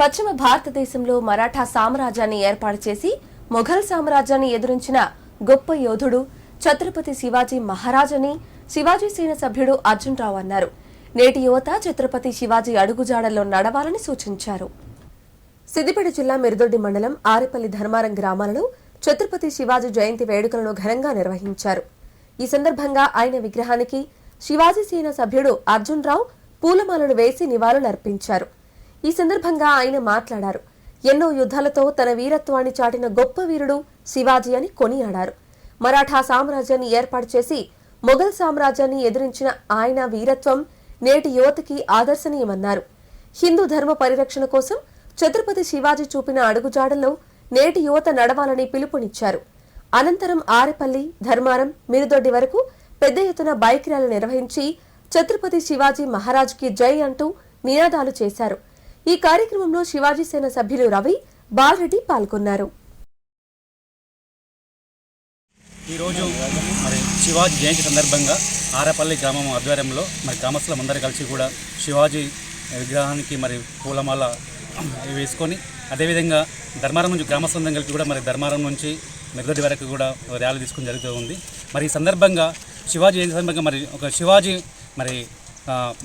పశ్చిమ భారతదేశంలో మరాఠా సామ్రాజ్యాన్ని ఏర్పాటు చేసి మొఘల్ సామ్రాజ్యాన్ని ఎదురించిన గొప్ప యోధుడు ఛత్రపతి శివాజీ మహారాజ్ అని శివాజీ సేన సభ్యుడు అర్జున్ రావు అన్నారు. నేటి యువత ఛత్రపతి శివాజీ అడుగుజాడల్లో నడవాలని సూచించారు. సిద్దిపేట జిల్లా మిరుదొడ్డి మండలం ఆరేపల్లి ధర్మారం గ్రామాలలో ఛత్రపతి శివాజీ జయంతి వేడుకలను ఘనంగా నిర్వహించారు. ఈ సందర్భంగా ఆయన విగ్రహానికి శివాజీ సేన సభ్యుడు అర్జున్ రావు పూలమాలలు వేసి నివాళులర్పించారు. ఈ సందర్భంగా ఆయన మాట్లాడారు. ఎన్నో యుద్ధాలతో తన వీరత్వాన్ని చాటిన గొప్ప వీరుడు శివాజీ అని కొనియాడారు. మరాఠా సామ్రాజ్యాన్ని ఏర్పాటు చేసి మొఘల్ సామ్రాజ్యాన్ని ఎదిరించిన ఆయన వీరత్వం నేటి యువతకి ఆదర్శనీయమన్నారు. హిందూ ధర్మ పరిరక్షణ కోసం ఛత్రపతి శివాజీ చూపిన అడుగుజాడల్లో నేటి యువత నడవాలని పిలుపునిచ్చారు. అనంతరం ఆరెపల్లి ధర్మారం మిరుదొడ్డి వరకు పెద్ద ఎత్తున బైక్ ర్యాలీ నిర్వహించి ఛత్రపతి శివాజీ మహారాజ్కి జై అంటూ నినాదాలు చేశారు. ఈ కార్యక్రమంలో శివాజీ సేన సభ్యులు రవి బాలరెడ్డి పాల్గొన్నారు. ఈరోజు మరి శివాజీ జయంతి సందర్భంగా ఆరపల్లి గ్రామం ఆధ్వర్యంలో మరి గ్రామస్తులందరూ కలిసి కూడా శివాజీ విగ్రహానికి మరి పూలమాల వేసుకొని అదేవిధంగా ధర్మారం నుంచి గ్రామస్తులందరం కలిసి కూడా మరి ధర్మారం నుంచి మెరుగడి వరకు కూడా ర్యాలీ తీసుకుని జరుగుతూ ఉంది. మరి ఈ సందర్భంగా శివాజీ జయంతి సందర్భంగా మరి ఒక శివాజీ మరి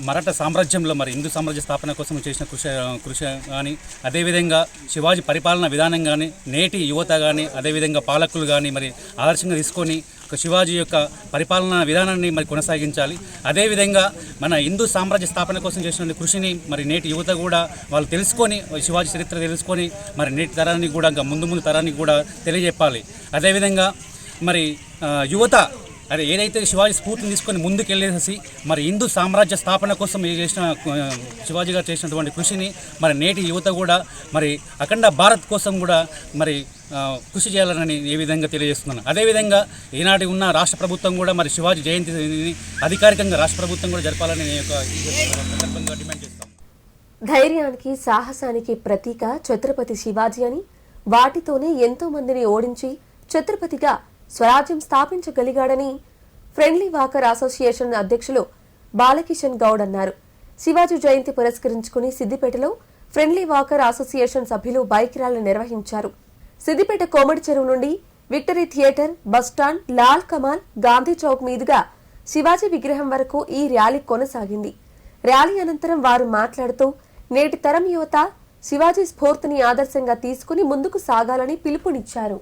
మరాఠా సామ్రాజ్యంలో మరి హిందూ సామ్రాజ్య స్థాపన కోసం చేసిన కృషి కృషి కానీ అదేవిధంగా శివాజీ పరిపాలన విధానం కానీ నేటి యువత కానీ అదేవిధంగా పాలకులు కానీ మరి ఆదర్శంగా తీసుకొని శివాజీ యొక్క పరిపాలనా విధానాన్ని మరి కొనసాగించాలి. అదేవిధంగా మన హిందూ సామ్రాజ్య స్థాపన కోసం చేసిన కృషిని మరి నేటి యువత కూడా వాళ్ళు తెలుసుకొని శివాజీ చరిత్ర తెలుసుకొని మరి నేటి తరానికి కూడా ఇంకా ముందు ముందు తరానికి కూడా తెలియజెప్పాలి. అదేవిధంగా మరి యువత అదే ఏదైతే శివాజీ స్ఫూర్తిని తీసుకొని ముందుకెళ్ళేసి మరి హిందూ సామ్రాజ్య స్థాపన కోసం చేసిన శివాజీ గారు చేసినటువంటి కృషిని మరి నేటి యువత కూడా మరి అఖండ భారత్ కోసం కూడా మరి కృషి చేయాలని ఏ విధంగా తెలియజేస్తున్నాను. అదేవిధంగా ఈనాటి ఉన్న రాష్ట్ర ప్రభుత్వం కూడా మరి శివాజీ జయంతిని అధికారికంగా రాష్ట్ర ప్రభుత్వం కూడా జరపాలని నేను ఒక సందర్భంగా డిమాండ్ చేస్తాను. ధైర్యానికి సాహసానికి ప్రతీక ఛత్రపతి శివాజీ అని వాటితోనే ఎంతో మందిని ఓడించి ఛత్రపతిగా స్వరాజ్యం స్థాపించగలిగాడని ఫ్రెండ్లీ వాకర్ అసోసియేషన్ అధ్యక్షులు బాలకిషన్ గౌడ్ అన్నారు. శివాజీ జయంతి పురస్కరించుకుని సిద్దిపేటలో ఫ్రెండ్లీ వాకర్ అసోసియేషన్ సభ్యులు బైక్ ర్యాలీ నిర్వహించారు. సిద్దిపేట కోమటి చెరువు నుండి victory theatre bus stand Lal Kamal Gandhi Chowk మీదుగా శివాజీ విగ్రహం వరకు ఈ ర్యాలీ కొనసాగింది. ర్యాలీ అనంతరం వారు మాట్లాడుతూ నేటి తరం యువత శివాజీ స్ఫూర్తిని ఆదర్శంగా తీసుకుని ముందుకు సాగాలని పిలుపునిచ్చారు.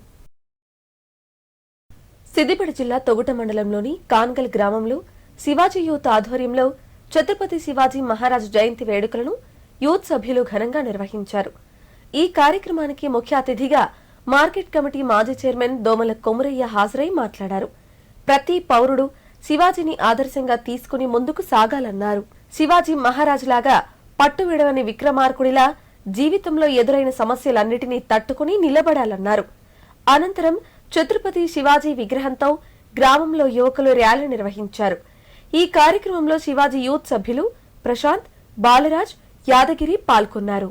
సిద్దిపేట జిల్లా తొగుట మండలంలోని కాన్గల్ గ్రామంలో శివాజీ యూత్ ఆధ్వర్యంలో ఛత్రపతి శివాజీ మహారాజ్ జయంతి వేడుకలను యూత్ సభ్యులు ఘనంగా నిర్వహించారు. ఈ కార్యక్రమానికి ముఖ్య అతిథిగా మార్కెట్ కమిటీ మాజీ చైర్మన్ దోమల కొమురయ్య హాజరై మాట్లాడారు. ప్రతి పౌరుడు శివాజీని ఆదర్శంగా తీసుకుని ముందుకు సాగాలన్నారు. శివాజీ మహారాజులాగా పట్టు విడవని విక్రమార్కుడిలా జీవితంలో ఎదురైన సమస్యలన్నిటినీ తట్టుకుని నిలబడాలన్నారు. అనంతరం ఛత్రపతి శివాజీ విగ్రహంతో గ్రామంలో యువకులు ర్యాలీ నిర్వహించారు. ఈ కార్యక్రమంలో శివాజీ యూత్ సభ్యులు ప్రశాంత్ బాలరాజ్ యాదగిరి పాల్గొన్నారు.